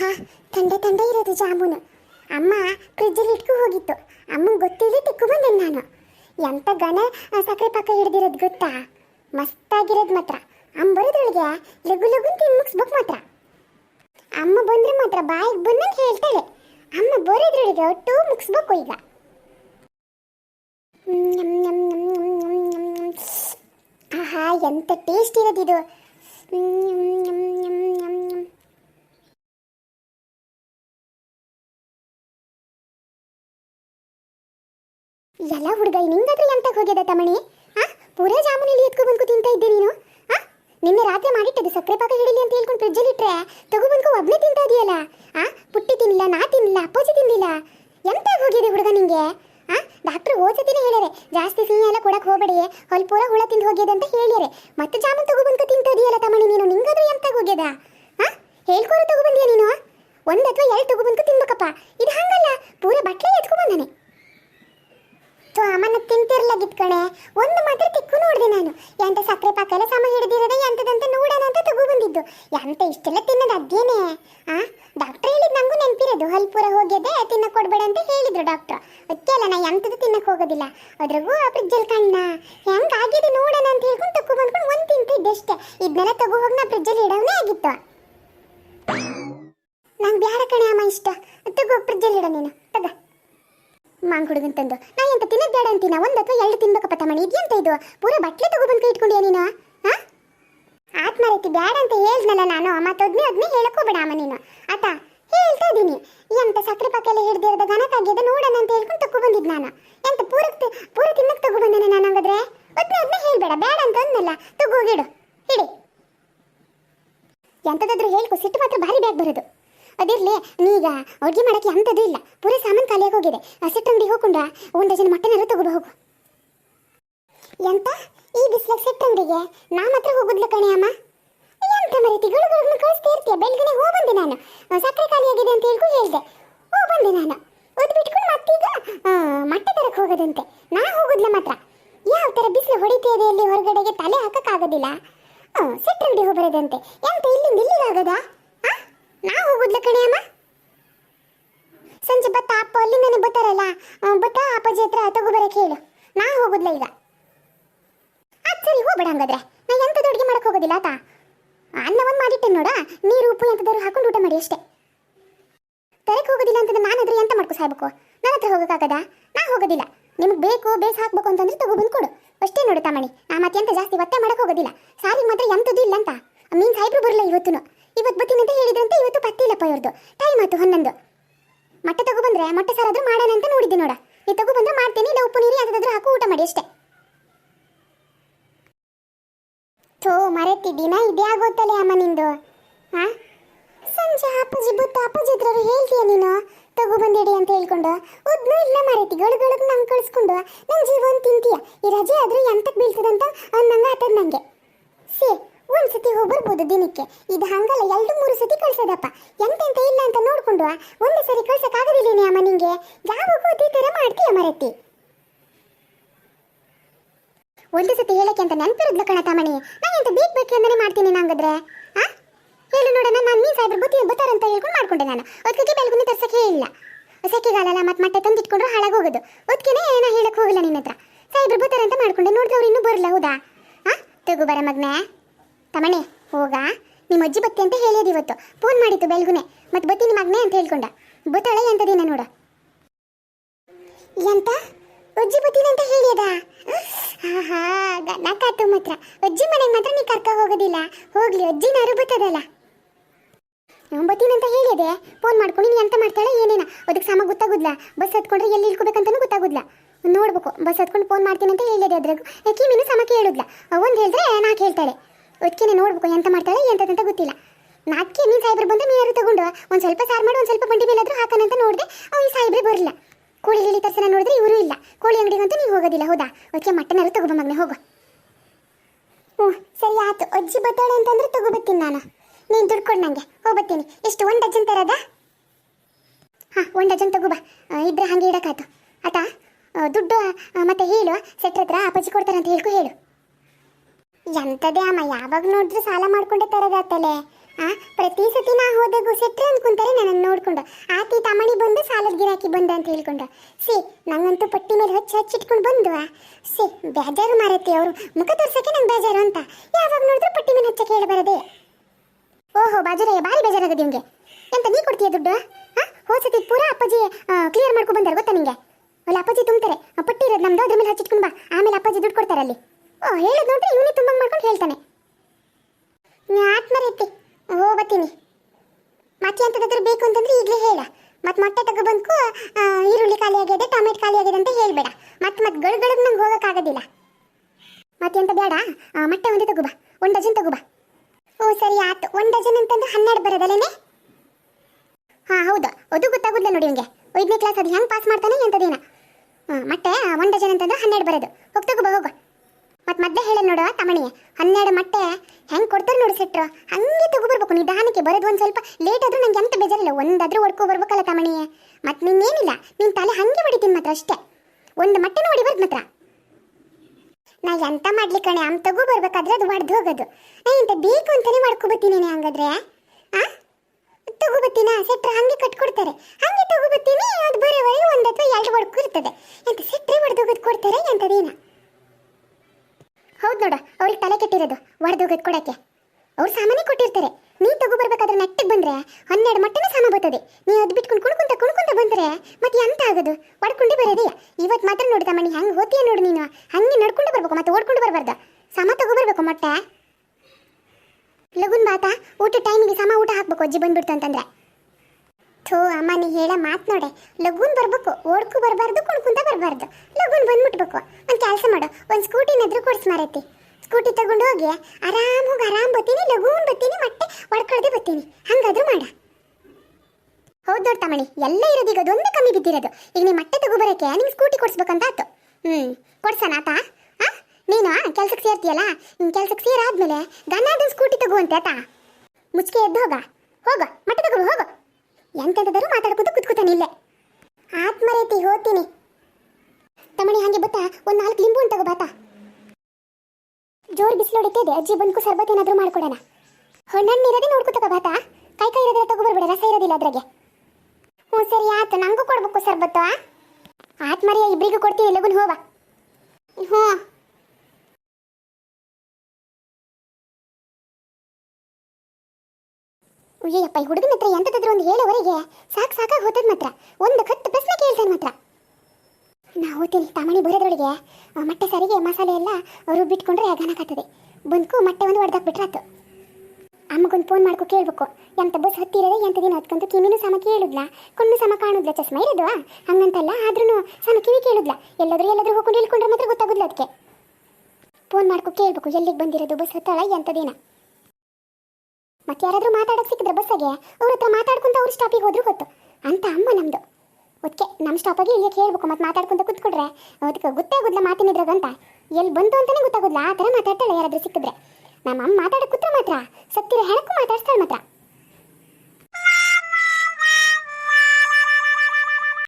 ಆಹಾ ತಂಡೆ ತಂಡೆ ಇರೋದು ಜಾಮೂನು. ಅಮ್ಮ ಫ್ರಿಜ್ಜಲ್ಲಿ ಇಟ್ಕೊ ಹೋಗಿತ್ತು. ಅಮ್ಮಂಗೆ ಗೊತ್ತಿಲ್ಲದೆ ತಿಕ್ಕು ಬಂದೆ ನಾನು. ಎಂತ ಗಣ ಸಕ್ಕರೆ ಪಕ್ಕ ಹಿಡ್ದಿರೋದು ಗೊತ್ತಾ? ಮಸ್ತಾಗಿರೋದು ಮಾತ್ರ. ಅಮ್ಮ ಬರೋದ್ರೊಳಗೆ ಲಘು ಲಘು ತಿನ್ ಮುಗಿಸ್ಬೇಕು ಮಾತ್ರ. ಅಮ್ಮ ಬಂದ್ರೆ ಮಾತ್ರ ಬಾಯಿಗೆ ಬಂದಂಗೆ ಹೇಳ್ತಾಳೆ. ಅಮ್ಮ ಬರೋದ್ರೊಳಗೆ ಒಟ್ಟು ಮುಗಿಸ್ಬೇಕು ಈಗ. ಆಹಾ, ಎಂತ ಟೇಸ್ಟ್ ಇರೋದಿದು. ಎಲ್ಲ ಹುಡುಗ ನಿಂಗಾದ್ರೆ ಎಂತಕ್ಕೆ ಹೋಗ್ಯದ ತಮಣಿ ಆ, ಪೂರಾ ಜಾಮೂನಲ್ಲಿ ಎತ್ಕೊ ಬಂದ್ಕೊ ತಿಂತ ಇದ್ದೆ ನೀನು? ಆ, ನಿನ್ನೆ ರಾತ್ರಿ ಮಾಡಿಟ್ಟದು ಸಕ್ಕರೆ ಪಾಕ ಹಿಡಿಲಿ ಅಂತ ಹೇಳ್ಕೊಂಡು ಫ್ರಿಜ್ಜಲ್ಲಿ ಇಟ್ರೆ, ತಗೋ ಬಂದ್ಕೊ ತಿಂತ ಇದೆಯಲ್ಲ? ಆ, ಪುಟ್ಟಿ ತಿನ್ನಿಲ್ಲ, ನಾ ತಿನ್ನಿಲ್ಲ, ಅಪ್ಪಾಜಿ ತಿನ್ನಿಲ್ಲ ಎಂತ ಹೋಗಿದೆ ಹುಡುಗ ನಿಂಗೆ? ಆ ಡಾಕ್ಟ್ರು ಓದ್ಸತಿನೇ ಹೇಳ್ಯಾರೆ, ಜಾಸ್ತಿ ಸಿಹಿ ಎಲ್ಲ ಕೊಡಕ್ ಹೋಗಬೇಡಿ ಹೊಲ್ ಪೂರ ಹುಳ ತಿಂದು ಹೋಗ್ಯದ ಅಂತ ಹೇಳ್ಯಾರೆ. ಮತ್ತೆ ಜಾಮೂನ್ ತಗೋ ಬಂದ್ಕೊ ತಿಂತ ಇದೆಯಲ್ಲ ತಮಣಿ ನೀನು, ನಿಂಗಾದ್ರೆ ಎಂತ ಹೋಗ್ಯದ? ಆ, ಹೇಳ್ಕೊರು ತಗೋ ಬಂದಿಯ ನೀನು? ಒಂದ್ ಅಥವಾ ಎರಡು ತಗೋ ಬಂದ್ಕೊ ತಿನ್ಬೇಕಪ್ಪ. ಇದು ಹಂಗಲ್ಲ, ಪೂರ ಬಟ್ಲೆ ಎತ್ಕೊ ಬಂದಾನೆ ಥು, ಅಮ್ಮನ ತಿಂತಿರ್ಲಾಗಿತ್ ಕಣೆ ಒಂದು ಮಾತ್ರ ತಿಕ್ಕು ನೋಡಿದೆ ನಾನು ಎಂತ ಸಕ್ಕರೆ ಪಾಕ ಎಲ್ಲ ಸಮ ಹಿಡಿದಿರದ ಎಂತದಂತ ನೋಡೋಣ ಅಂತ ತಗೋ ಬಂದಿದ್ದು. ಎಂತ ಇಷ್ಟೆಲ್ಲ ತಿನ್ನದ ಅದೇನೆ. ಆ ಡಾಕ್ಟರ್ ಹೇಳಿದ್ ನಂಗೂ ನೆನಪಿರೋದು. ಹಲ್ಪುರ ಹೋಗ್ಯದೆ, ತಿನ್ನ ಕೊಡ್ಬೇಡ ಅಂತ ಹೇಳಿದ್ರು ಡಾಕ್ಟರ್ ಅದಕ್ಕೆ ಅಲ್ಲ, ನಾ ಎಂತದು ತಿನ್ನಕ್ ಹೋಗೋದಿಲ್ಲ. ಅದ್ರಾಗೂ ಫ್ರಿಜ್ಜಲ್ಲಿ ಕಣ್ಣ ಹೆಂಗ ಆಗಿದೆ ನೋಡೋಣ ಅಂತ ಹೇಳ್ಕೊಂಡು ತಗೋ ಬಂದ್ಕೊಂಡು ಒಂದು ತಿಂತಿದ್ದೆ ಅಷ್ಟೇ. ಇದನ್ನೆಲ್ಲ ತಗೋ ಹೋಗಿ ನಾ ಫ್ರಿಜ್ಜಲ್ಲಿ ಇಡೋನೇ ಆಗಿತ್ತು. ನಂಗೆ ಬ್ಯಾಡ ಕಣೆ ಅಮ್ಮ ಇಷ್ಟ. ತಗೋ ಫ್ರಿಜ್ಜಲ್ಲಿ ಇಡ ನೀನು. ತಗ. ಮಾಂಗ್ ಹುಡುಗನ್ ತಂದು. ನಾ ಎಂತ ತಿನ್ನದ್ ಬೇಡ ಅಂತೀನ? ಒಂದ್ ಅಥವಾ ಎರಡು ತಿನ್ಬೇಕಪ್ಪ ತಮ್ಮಣ್ಣ ಇದೆಂತ ಇದು? ಪೂರ ಬಟ್ಲೆ ಬಂದ ಕೈ ಇಟ್ಕೊಂಡಿಯ ನೀನು? ಹಾ ಆತ್ಮರೈತಿ ಬೇಡ ಅಂತ ಹೇಳ್ದ್ನಲ್ಲ ನಾನು. ಮತ್ತೆ ಅದ್ನೇ ಹೇಳಕ್ ಹೇಳಕೋಬೇಡ ಅಮ್ಮ ನೀನು. ಆತ, ಹೇಳ್ತಾ ಇದೀನಿ. ಎಂತ ಸಕ್ಕರೆ ಪಾಕ ಎಲ್ಲ ಹಿಡ್ದಿರೋದ ಘನಕ್ಕಾಗ್ಯದ ನೋಡೋಣ ಅಂತ ಹೇಳ್ಕೊಂಡು ತಗೊ ಬಂದಿದ್ ನಾನು. ಎಂತ ಪೂರ ತಿನ್ನಕ್ ತಗೊ ಬಂದೆ ನಾನು ಹಂಗಾದ್ರೆ? ಒದ್ನೇ ಅದ್ನೇ ಹೇಳ್ಬೇಡ. ಬೇಡ ಅಂತ ಅಂದ್ನಲ್ಲ. ತಗೋಗಿಡು ಹಿಡಿ. ಎಂತದಾದ್ರೂ ಹೇಳ್ಕೊ. ಸಿಟ್ಟು ಮಾತ್ರ ಭಾರಿ ಬ್ಯಾಗ್ ಬರೋದು. ಅದಿರ್ಲಿ, ನೀಗ ಅಡುಗೆ ಮಾಡಕ್ಕೆ ಅಂಥದ್ದು ಇಲ್ಲ. ಪೂರ ಸಾಮಾನು ಖಾಲಿಯಾಗಿ ಹೋಗಿದೆ. ಹಸಿಟ್ಟು ಅಂಗಡಿಗೆ ಹೋಗ್ಕೊಂಡ್ರ ಒಂದು ಡಜನ್ ಮಟನಾರು ತಗೊಂಡು ಹೋಗು. ಎಂತ? ಈ ಬಿಸ್ಲಾಗ ಸೆಟ್ ಅಂಗಡಿಗೆ? ನಾ ಮಾತ್ರ ಹೋಗುದ್ಲ ಕಣೆ ಅಮ್ಮ. ಎಂತ ಮರೀತಿ? ಗಳಿಗಳನ್ನು ಕಳಿಸ್ತಾ ಇರ್ತೀಯ? ಬೆಳಗ್ಗೆ ಹೋಗಿ ಬಂದೆ ನಾನು. ಸಕ್ಕರೆ ಖಾಲಿಯಾಗಿದೆ ಅಂತ ಹೇಳ್ಕೊ ಹೇಳ್ದೆ. ಹೋಗಿ ಬಂದೆ ನಾನು. ಓದ್ ಬಿಟ್ಕೊಂಡು ಮತ್ತೀಗ ಮೊಟ್ಟೆ ತರಕ್ಕೆ ಹೋಗೋದಂತೆ. ನಾ ಹೋಗುದ್ಲ ಮಾತ್ರ. ಯಾವ ತರ ಬಿಸಿಲು ಹೊಡಿತಿದೆ ಇಲ್ಲಿ ಹೊರಗಡೆಗೆ? ತಲೆ ಹಾಕಕ್ಕಾಗೋದಿಲ್ಲ ಸೆಟ್ ಅಂಗಡಿ ಹೋಗ್ಬರೋದಂತೆ ಎಂತ ಇಲ್ಲಿಂದ ಇಲ್ಲಿಗೆ ಆಗದಾ? ನಾ ಹೋಗುದ್ಲ ಕಣೆ ಅಮ್ಮ. ಸಂಜೆ ಬತ್ತ ಅಪ್ಪ ಅಲ್ಲಿಂದನೇ ಬರ್ತಾರಲ್ಲ ಬತ್ತ ಅಪ್ಪಾಜಿ ಹತ್ರ ತಗೋಬರಕ್ಕೆ ಹೇಳು. ನಾ ಹೋಗುದ್ಲ ಈಗ. ಅದು ಸರಿ, ಹೋಗ್ಬೇಡ ಹಂಗಾದ್ರೆ. ನಾ ಎಂಥದ್ದು ಅಡುಗೆ ಮಾಡಕ್ ಹೋಗೋದಿಲ್ಲ ಆತ. ಅನ್ನ ಒಂದು ಮಾಡಿಟ್ಟೆ ನೋಡ, ನೀರು, ಉಪ್ಪು ಎಂಥದಾದ್ರು ಹಾಕೊಂಡು ಊಟ ಮಾಡಿ ಅಷ್ಟೇ. ತರಕ್ಕೆ ಹೋಗೋದಿಲ್ಲ ಅಂತಂದ್ರೆ ನಾನಾದ್ರೆ ಎಂತ ಮಾಡ್ಕೊ ಸಾಯ್ಬೇಕು? ನನ್ನ ಹತ್ರ ಹೋಗೋಕ್ಕಾಗದ? ನಾ ಹೋಗೋದಿಲ್ಲ. ನಿಮ್ಗೆ ಬೇಕು, ಬೇಸ್ ಹಾಕ್ಬೇಕು ಅಂತಂದ್ರೆ ತಗೊಬಂದು ಕೊಡು. ಅಷ್ಟೇ ನೋಡು ತಮ್ಮಣಿ ನಾ ಮತ್ತೆ ಎಂತ ಜಾಸ್ತಿ ಒತ್ತೆ ಮಾಡಕ್ಕೆ ಹೋಗೋದಿಲ್ಲ. ಸಾರಿಗೆ ಮಾತ್ರ ಎಂಥದ್ದು ಇಲ್ಲ ಅಂತ. ಮೀನ್ ಸಾಯ್ಬ್ರು ಬರಲ್ಲ ಇವತ್ತು ಇವತ್ತು ಬರ್ತೀನಿ ಅಂತ ಹೇಳಿದ್ರಂತೆ, ಇವತ್ತು ಪತ್ತೆ ಇಲ್ಲಪ್ಪ ಇವ್ರದ್ದು ಟೈಮ್ ಆಯ್ತು ಹನ್ನೊಂದು. ಮೊಟ್ಟೆ ತಗೊಬಂದ್ರೆ ಮೊಟ್ಟೆ ಸಾರಾದ್ರೂ ಮಾಡೋಣ ಅಂತ ನೋಡಿದ್ದೆ ನೋಡ. ನೀವು ತಗೊಬಂದ್ರೆ ಮಾಡ್ತೇನೆ, ಇಲ್ಲ ಉಪ್ಪು, ನೀರು ಯಾವುದಾದ್ರೂ ಹಾಕು ಊಟ ಮಾಡಿ ಅಷ್ಟೇ. ಥೋ ಮರೆತಿದ್ದೀನ ಇದೇ ಆಗೋತ್ತಲೆ ಅಮ್ಮ ನಿಂದು. ಹಾ ಸಂಜೆ ಅಪ್ಪಾಜಿ ಬುತ್ತ ಅಪ್ಪಾಜಿ ಹತ್ರ ಹೇಳ್ತೀಯ ನೀನು? ತಗೊಬಂದಿಡಿ ಅಂತ ಹೇಳ್ಕೊಂಡು. ಉದ್ನು ಇಲ್ಲ ಮರೆತಿ ಗಳಿಗಳಿಗೆ ನಂಗೆ ಕಳಿಸ್ಕೊಂಡು. ನನ್ನ ಜೀವನ ತಿಂತೀಯ. ಈ ರಜೆ ಆದ್ರೂ ಎಂತಕ್ಕೆ ಬೀಳ್ತದಂತ? ಅನ್ನಂಗ ಆತದ ನಂಗೆ. ಸೇ ಒಂದ್ಸತಿ ಹೋಗಿ ಬರ್ಬೋದು ದಿನಕ್ಕೆ. ಇದು ಹಂಗಲ್ಲ, ಎರಡು, ಮೂರು ಸತಿ ಕಳ್ಸೋದಪ್ಪ. ಎಂತೆಂತ ಇಲ್ಲ ಅಂತ ನೋಡ್ಕೊಂಡು ಒಂದು ಸರಿ ಕಳ್ಸೋಕ್ಕಾಗೋದಿಲ್ಲೇನೆ ಅಮ್ಮ ನಿಂಗೆ? ಯಾವಾಗೂ ಅದೇ ಥರ ಮಾಡ್ತೀಯ ಮರತಿ? ಒಂದು ಸತಿ ಹೇಳಕ್ಕೆ ಅಂತ ನೆನಪಿರೋದ್ಲ ಕಣ ತಮಣಿ ನಾ ಎಂತ ಬೇಕು ಬೇಕು ಅಂತಾನೆ ಮಾಡ್ತೀನಿ ನಂಗಾದ್ರೆ? ಆ? ಹೇಳು ನೋಡೋಣ, ನಾನು ಮೀನ್ ಬುತ್ತಿ ಬತ್ತಾರ ಅಂತ ಹೇಳ್ಕೊಂಡು ಮಾಡ್ಕೊಂಡೆ ನಾನು. ಅದಕ್ಕೆ ಬೆಳಗುನಿ ತರ್ಸಕ್ಕೆ ಹೇಳಿಲ್ಲ ಸೆಕೆಗಾಲಲ್ಲ ಮತ್ತೆ ಮತ್ತೆ ತಂದಿಟ್ಕೊಂಡ್ರು ಹಾಳಾಗಿ ಹೋಗೋದು ಅದಕ್ಕೇನೆ ಏನೋ ಹೇಳಕ್ಕೆ ಹೋಗಿಲ್ಲ ನಿನ್ನ ಹತ್ರ ಸಾಹೇಬ್ರು ಅಂತ ಮಾಡ್ಕೊಂಡೆ ನೋಡಿದ್ರೆ ಅವ್ರು ಇನ್ನೂ ಬರಲ್ಲ ಹೌದಾ? ಹಾ ತಗೋ ಬರ ಮಗ್ನೆ. ತಮಣಿ, ಹೋಗ. ನಿಮ್ಮ ಅಜ್ಜಿ ಬತ್ತೆ ಅಂತ ಹೇಳಿದ್ದು ಇವತ್ತು. ಫೋನ್ ಮಾಡಿತ್ತು ಬೆಳಗುನೆ ಮತ್ತೆ ನಿಮ್ಮ ಮಗನೇ ಅಂತ ಹೇಳ್ಕೊಂಡ. ಬತ್ತಳೆ ಎಂತದಿನ ನೋಡ. ಎಂತ? ಅಜ್ಜಿ ಬತ್ತಿನ ಅಂತ ಹೇಳಿದ ಆಹಾ ಗನಕಾತು ಮಾತ್ರ. ಅಜ್ಜಿ ಮನೆಗೆ ಮಾತ್ರ ನೀ ಕರ್ಕ ಹೋಗೋದಿಲ್ಲ. ಹೋಗ್ಲಿ ಅಜ್ಜಿನಾರು ಬರ್ತದಲ್ಲ ಬತ್ತೀನಿ ಅಂತ ಹೇಳಿದೆ. ಫೋನ್ ಮಾಡ್ಕೊಂಡು ನೀನು ಎಂತ ಮಾಡ್ತಾಳೆ ಏನೇನ? ಅದಕ್ಕೆ ಸಮ ಗೊತ್ತಾಗುದ್ಲ? ಬಸ್ ಹತ್ಕೊಂಡ್ರೆ ಎಲ್ಲಿ ಇಳ್ಕೋಬೇಕಂತನೂ ಗೊತ್ತಾಗುದ್ಲ. ನೋಡ್ಬೇಕು. ಬಸ್ ಹತ್ಕೊಂಡು ಫೋನ್ ಮಾಡ್ತೀನಿ ಅಂತ ಹೇಳಿದೆ ಅದ್ರಾಗ. ಕಿಮಿನು ಸಮ ಕೇಳುದಿಲ್ಲ ಒಂದು ಹೇಳಿದ್ರೆ ನಾಲ್ಕು ಹೇಳ್ತಾಳೆ ಅದಕ್ಕೆ ನೋಡ್ಬೇಕು ಎಂತ ಮಾಡ್ತಾಳೆ, ಎಂತದಂತ ಗೊತ್ತಿಲ್ಲ. ನಾಲ್ಕೆ ನೀನು ಸಾಯಿಬ್ರು ಬಂದು ಮೀನಾರು ತಗೊಂಡು? ಒಂದು ಸ್ವಲ್ಪ ಸಾರು ಮಾಡಿ, ಒಂದು ಸ್ವಲ್ಪ ಬಂಡಿ ಮೇಲಾದರೂ ಹಾಕೋಣ ಅಂತ ನೋಡಿದೆ ಅವ್ ಈ ಸಾಹೇಬ್ರೆ ಬರಲಿಲ್ಲ. ಕೋಳಿ ಗಿಳಿ ತರ್ಸನ ನೋಡಿದ್ರೆ ಇವರು ಇಲ್ಲ. ಕೋಳಿ ಅಂಗಡಿಗಂತೂ ನೀವು ಹೋಗೋದಿಲ್ಲ, ಹೌದಾ. ಅದಕ್ಕೆ ಮಟ್ಟನಾರು ತಗೊಬ ಮಗನೇ, ಹೋಗು. ಹ್ಞೂ, ಸರಿ ಆಯ್ತು. ಅಜ್ಜಿ ಬತ್ತಾಳೆ ಅಂತಂದ್ರೆ ತಗೋಬತ್ತೀನಿ ನಾನು. ನೀನು ದುಡ್ಡು ಕೊಡು ನನಗೆ ಹೋಗ್ಬತ್ತೀನಿ ಎಷ್ಟು, ಒಂದು ಡಜನ್ ತರೋದಾ? ಹಾಂ, ಒಂದು ಡಜನ್ ತಗೋಬಾ ಇದ್ರೆ ಹಾಗೆ ಇಡಕ್ಕಾಯ್ತು. ಆತಾ ದುಡ್ಡು ಮತ್ತೆ ಹೇಳು. ಸೆಟ್ರ ಹತ್ರ ಅಪ್ಪಾಜಿ ಕೊಡ್ತಾರೆ ಅಂತ ಹೇಳ್ಕೊ ಹೇಳು. ಎಂತದೇ ಅಮ್ಮ, ಯಾವಾಗ ನೋಡಿದ್ರು ಸಾಲ ಮಾಡ್ಕೊಂಡೆ ತರದಾತಲೆ ಆ, ಪ್ರತಿ ಸತಿ ನಾ ಹೋದಾಗೂ ಸೆಟ್ರೆ ಅನ್ಕೊಂತಾರೆ ನನ್ನನ್ನು ನೋಡ್ಕೊಂಡು. ಆತಿ ತಮಣಿ ಬಂದು ಸಾಲದ ಗಿರಾಕಿ ಬಂದ ಅಂತ ಹೇಳ್ಕೊಂಡು. ಸಿ, ನಂಗಂತೂ ಪಟ್ಟಿ ಮೇಲೆ ಹಚ್ಚಿ ಹಚ್ಚಿಟ್ಕೊಂಡು ಬಂದು ಸಿ, ಬೇಜಾರು ಮಾರತಿ ಅವರು. ಮುಖ ತೋರ್ಸಕ್ಕೆ ನಂಗೆ ಬೇಜಾರು ಅಂತ. ಯಾವಾಗ ನೋಡಿದ್ರು ಪಟ್ಟಿ ಮೇಲೆ ಹಚ್ಚಕ್ಕೆ ಹೇಳಬಾರದೆ. ಬರದೆ ಓಹೋ ಬಾಜುರಯ್ಯ ಭಾರಿ ಬೇಜಾರಾಗದೆ ನಿಮಗೆ ಎಂತ ನೀ ಕೊಡ್ತೀಯ ದುಡ್ಡು? ಹಾ ಹೋಸತಿ ಪೂರಾ ಅಪ್ಪಾಜಿ ಕ್ಲಿಯರ್ ಮಾಡ್ಕೊ ಬಂದಾರೆ ಗೊತ್ತಾ ನಿಂಗೆ? ಅಲ್ಲಿ, ಅಪ್ಪಾಜಿ ತುಂಬ್ತಾರೆ. ಪಟ್ಟಿ ಇರೋದು ನಮ್ದು, ಅದ್ರ ಮೇಲೆ ಹಚ್ಚಿಟ್ಕೊಂಡು ಬಾ. ಆಮೇಲೆ ಅಪ್ಪಾಜಿ ದುಡ್ಡು ಕೊಡ್ತಾರೆ ಅಲ್ಲಿ. ಹೇಳೋದು ನೋಡ್ರಿ ಇವನೇ ತುಂಬ ಮಾಡ್ಕೊಂಡು ಹೇಳ್ತಾನೆ. ಆತ್ಮರೀತಿ ಹೋ ಬತ್ತೀನಿ ಮತ್ತೆ ಎಂತದಾದ್ರೂ ಬೇಕು ಅಂತಂದ್ರೆ ಈಗಲೇ ಹೇಳ. ಮತ್ತೆ ಮೊಟ್ಟೆ ತಗೊಬಂದ್ಕು ಈರುಳ್ಳಿ ಖಾಲಿ ಆಗಿದೆ ಟೊಮೆಟೊ ಖಾಲಿ ಆಗಿದೆ ಅಂತ ಹೇಳ್ಬೇಡ. ಮತ್ತೆ ಮತ್ತೆ ಗಡ್ಗಡಗ್ ನಂಗೆ ಹೋಗೋಕ್ಕಾಗೋದಿಲ್ಲ. ಮತ್ತೆಂತ ಬೇಡ ಆ, ಮೊಟ್ಟೆ ಒಂದೇ ತಗೋಬಾ ಒಂದು ಡಜನ್ ತಗೋಬಾ ಓ ಸರಿ ಆಯ್ತು ಒಂದು ಡಜನ್ ಅಂತಂದ್ರೆ ಹನ್ನೆರಡು ಬರೋದಲ್ಲೇನೆ? ಹಾಂ ಹೌದು. ಅದು ಗೊತ್ತಾಗುದಿಲ್ಲ ನೋಡಿ ನಿಮಗೆ. ಐದನೇ ಕ್ಲಾಸ್ ಅದು ಹೆಂಗೆ ಪಾಸ್ ಮಾಡ್ತಾನೆ ಅಂತ ಹಾಂ ಮತ್ತೆ ಒಂದು ಡಜನ್ ಅಂತಂದ್ರೆ ಹನ್ನೆರಡು ಬರೋದು. ಹೋಗಿ ತಗೋಬಾ ಹೋಗು. ಮತ್ತೆ ಮೊದಲೇ ಹೇಳಿ ನೋಡು ತಮಣಿ ಹನ್ನೆರಡು ಮೊಟ್ಟೆ ಹೆಂಗೆ ಕೊಡ್ತಾರೆ ನೋಡಿ ಸಿಟ್ರು. ಹಂಗೆ ತಗೋಬರ್ಬೇಕು, ನಿಧಾನಕ್ಕೆ ಬರೋದು ಒಂದು ಸ್ವಲ್ಪ ಲೇಟ್ ಆದ್ರೂ ನಂಗೆ ಎಂತ ಬೇಜಾರಿಲ್ಲ. ಒಂದಾದ್ರೂ ಹೊಡ್ಕೊ ಬರ್ಬೇಕಲ್ಲ ತಮಣಿ ಮತ್ತೆ ನಿನ್ನೇನಿಲ್ಲ ನಿನ್ ತಲೆ ಹಂಗೆ ಹೊಡಿತೀನಿ ಮಾತ್ರ ಅಷ್ಟೇ. ಒಂದು ಮೊಟ್ಟೆನೂ ಹೊಡಿಬಾರ್ದು ಮಾತ್ರ. ನಾ ಎಂತ ಮಾಡ್ಲಿ ಕಣೆ ಅಮ್ ತಗೋ ಬರ್ಬೇಕಾದ್ರೆ ಅದು ಒಡ್ದು ಹೋಗೋದು. ನಾ ಎಂತ ಬೇಕು ಅಂತಾನೆ ಮಾಡ್ಕೊಬತ್ತೀನಿ ಹಂಗಾದ್ರೆ, ಆ? ತಗೋಬತ್ತೀನಾ? ಸೆಟ್ರ ಹಂಗೆ ಕಟ್ಕೊಡ್ತಾರೆ. ಹಂಗೆ ತಗೋಬತ್ತೀನಿ, ಅದು ಬರೋವರೆಗೆ ಒಂದು ಅಥವಾ ಎರಡು ಹೊಡ್ಕು ಇರ್ತದೆ. ಎಂತ ಸೆಟ್ರೆ ಹೊಡೆದೋಗೋದು ಕೊಡ್ತಾರೆ ಎಂತದೇನ? ಹೌದು ನೋಡ, ಅವ್ರಿಗೆ ತಲೆ ಕೆಟ್ಟಿರೋದು ಹೊಡೆದೋಗೋದು ಕೊಡಕ್ಕೆ ಅವ್ರು ಸಾಮಾನ್ಯ ಕೊಟ್ಟಿರ್ತಾರೆ. ನೀ ತಗೋ ಬರ್ಬೇಕಾದ್ರೆ ನೆಟ್ಟಿಗೆ ಬಂದ್ರೆ, ಹನ್ನೆರಡು ಮಟ್ಟನ ಸಾಮ ಬರ್ತದೆ. ನೀ ಅದು ಬಿಟ್ಕೊಂಡು ಕುಣ್ಕೊಂತ ಕುಣ್ಕೊಂತ ಬಂದ್ರೆ, ಮತ್ತೆ ಎಂತ ಆಗೋದು? ಹೊಡ್ಕೊಂಡೇ ಬರೋದೇ? ಇವತ್ತು ಮಾತ್ರ ನೋಡಿದ ಮಣಿ ಹೆಂಗೆ ಹೋತೀಯ ನೋಡು ನೀನು. ಹಂಗೆ ನಡ್ಕೊಂಡು ಬರ್ಬೇಕು, ಮತ್ತೆ ಓಡ್ಕೊಂಡು ಬರಬಾರ್ದು. ಸಮ ತಗೋ ಬರ್ಬೇಕು ಮೊಟ್ಟೆ. ಲಗುನ್ ಬಾತ ಊಟ ಟೈಮಿಗೆ ಸಮ ಊಟ ಹಾಕ್ಬೇಕು, ಅಜ್ಜಿ ಬಂದ್ಬಿಡ್ತು ಅಂತಂದ್ರೆ. ಥೋ ಅಮ್ಮ, ನೀ ಹೇಳ ಮಾತ್ ನೋಡೆ. ಲಗೂನ್ ಬರ್ಬೇಕು, ಓಡ್ಕು ಬರಬಾರ್ದು, ಕುಣ್ಕುಂತ ಬರಬಾರ್ದು. ಲಗೂನ್ ಬಂದ್ಬಿಟ್ಬೇಕು. ಒಂದು ಕೆಲಸ ಮಾಡು, ಒಂದು ಸ್ಕೂಟಿನಾದ್ರೂ ಕೊಡ್ಸ್ ಮಾರೈತಿ. ಸ್ಕೂಟಿ ತಗೊಂಡು ಹೋಗಿ, ಆರಾಮ್ ಹೋಗಿ, ಆರಾಮ್ ಬತ್ತೀನಿ ಲಗೂನ್ ಬತ್ತೀನಿ ಮತ್ತೆ ಒಡ್ಕೊಳ್ದೆ ಬತ್ತೀನಿ ಹಂಗಾದ್ರೂ ಮಾಡ. ಹೌದು ನೋಡ್ತಾ ಮಣಿ ಎಲ್ಲ ಇರೋದು ಈಗ? ಅದೊಂದು ಕಮ್ಮಿ ಬಿದ್ದಿರೋದು. ಈಗ ನೀ ಮಟ್ಟೆ ತಗೋಬರಕ್ಕೆ ನಿಂಗೆ ಸ್ಕೂಟಿ ಕೊಡ್ಸ್ಬೇಕಂತ ಆತು. ಹ್ಮ್, ಕೊಡ್ಸಣ ಆತ? ಆ? ನೀನು ಕೆಲ್ಸಕ್ಕೆ ಸೇರ್ತೀಯಲ್ಲ? ನಿನ್ ಕೆಲ್ಸಕ್ಕೆ ಸೇರಾದ್ಮೇಲೆ ಗನ್ನಾದ ಸ್ಕೂಟಿ ತಗೋವಂತೆ ಆತ? ಮುಚ್ಕೆ ಎದ್ದು ಹೋಗ ಹೋಗ, ಮತ್ತೆ ತಗೋ, ಹೋಗು. ಎಂತೆಂತದರೂ ಮಾತಾಡ್ಕೋದು ಕುತ್ಕೋತಾನೆ ಇಲ್ಲೇ. ಆತ್ಮರೇತಿ ಹೋಗ್ತೀನಿ. ತಮಣಿ ಹಾಗೆ ಬತ್ತಾ ಒಂದು ನಾಲ್ಕು ಲಿಂಬು ಅಂತ ಬಾತ. ಜೋರ್ ಬಿಸಿಲು ಇದೆ, ಅಜ್ಜಿ ಬಂದ್ಕು ಸರ್ಬತ್ ಏನಾದರೂ ಮಾಡ್ಕೊಡೋಣ. ಹಣ್ಣು ಇರೋದೇ ನೋಡ್ಕೊತಕ ಬಾತ. ಕೈ ಕೈ ಇರೋದ್ರೆ ತಗೋಬರ್ಬೇಡ ರಸ ಇರೋದಿಲ್ಲ ಅದ್ರಾಗೆ. ಹ್ಞೂ, ಸರಿ, ಆಯ್ತು, ನಂಗೂ ಕೊಡ್ಬೇಕು ಸರ್ಬತ್ತು ಆತ್ಮರಿಯ ಇಬ್ಬರಿಗೂ ಕೊಡ್ತೀನಿ ಲಗುನ್ ಹೋವ. ಹ್ಞೂ. ಅಯ್ಯಪ್ಪ ಈ ಹುಡುಗನ ಹತ್ರ ಎಂತದಾದ್ರೂ ಒಂದು ಹೇಳೋವರೆಗೆ ಸಾಕು ಸಾಕಾಗಿ ಹೋತದ ಮಾತ್ರ. ಒಂದು ಕತ್ತು ಪ್ರಶ್ನೆ ಕೇಳ್ತಾನೆ ಮಾತ್ರ. ನಾ ಹೋಟೆಲ್ ತಮಣಿ ಬರೋದ್ರೊಳಗೆ. ಮೊಟ್ಟೆ ಸಾರಿಗೆ ಮಸಾಲೆ ಎಲ್ಲ ರುಬ್ಬಿಟ್ಕೊಂಡ್ರೆ ಕಾತದೆ ಬಂದ್ಕು ಮೊಟ್ಟೆ ಒಂದು ಹೊಡೆದಾಕ್ಬಿಟ್ರೆ ಆತು. ಅಮ್ಮಗೊಂದು ಫೋನ್ ಮಾಡ್ಕೊ ಕೇಳ್ಬೇಕು. ಎಂತ ಬಸ್ ಹತ್ತಿರದೆ ಎಂತ ದಿನ ಹತ್ಕೊಂತ ಕಿವಿನೂ ಸಮ ಕೇಳುದ್ಲಾ? ಕಣ್ಣು ಸಮ ಕಾಣುದ್ಲ? ಚಸ್ಮ ಇರೋದು? ಹಂಗಂತಲ್ಲ ಆದ್ರೂ ಸಮ ಕಿವಿ ಕೇಳುದ್ಲ? ಎಲ್ಲಾದ್ರೂ ಎಲ್ಲಾದ್ರೂ ಹೋಗ್ಕೊಂಡು ಹೇಳ್ಕೊಂಡ್ರೆ ಮಾತ್ರ ಗೊತ್ತಾಗುದ್ಲ ಅದಕ್ಕೆ ಫೋನ್ ಮಾಡ್ಕೊ ಕೇಳ್ಬೇಕು. ಎಲ್ಲಿಗೆ ಬಂದಿರೋದು? ಬಸ್ ಹತ್ತಾಳ ಎಂತ ದಿನ? ಮತ್ತೆ ಯಾರಾದರೂ ಮಾತಾಡಕ್ ಸಿಕ್ಕಿದ್ರೆ ಬಸ್ಸಾಗೆ ಅವ್ರ ಹತ್ರ ಮಾತಾಡ್ಕೊಂತ ಅವ್ರ ಸ್ಟಾಪಿಗೆ ಹೋದ್ರು ಗೊತ್ತು. ಅಂತ ಅಮ್ಮ ನಮ್ದು. ಅದಕ್ಕೆ ನಮ್ಮ ಸ್ಟಾಪಾಗಿ ಇಲ್ಲಿಗೆ ಹೇಳ್ಬೇಕು ಮತ್ತೆ ಮಾತಾಡ್ಕೊಂತ ಕುತ್ಕೊಡ್ರೆ ಅದಕ್ಕೆ ಗೊತ್ತೇ ಗೊದ್ಲ ಮಾತಿನಿದ್ರಾಗ ಅಂತ. ಎಲ್ಲಿ ಬಂತು ಅಂತಲೇ ಗೊತ್ತಾಗೋದಿಲ್ಲ, ಆ ಥರ ಮಾತಾಡ್ತಾಳೆ ಯಾರಾದರೂ ಸಿಕ್ಕಿದ್ರೆ. ನಮ್ಮ ಅಮ್ಮ ಮಾತಾಡೋ ಕೂತ್ರೆ ಮಾತ್ರ, ಸತ್ತಿರ ಹೆಣಕ್ಕೂ ಮಾತಾಡ್ತಾಳೆ ಮಾತ್ರ.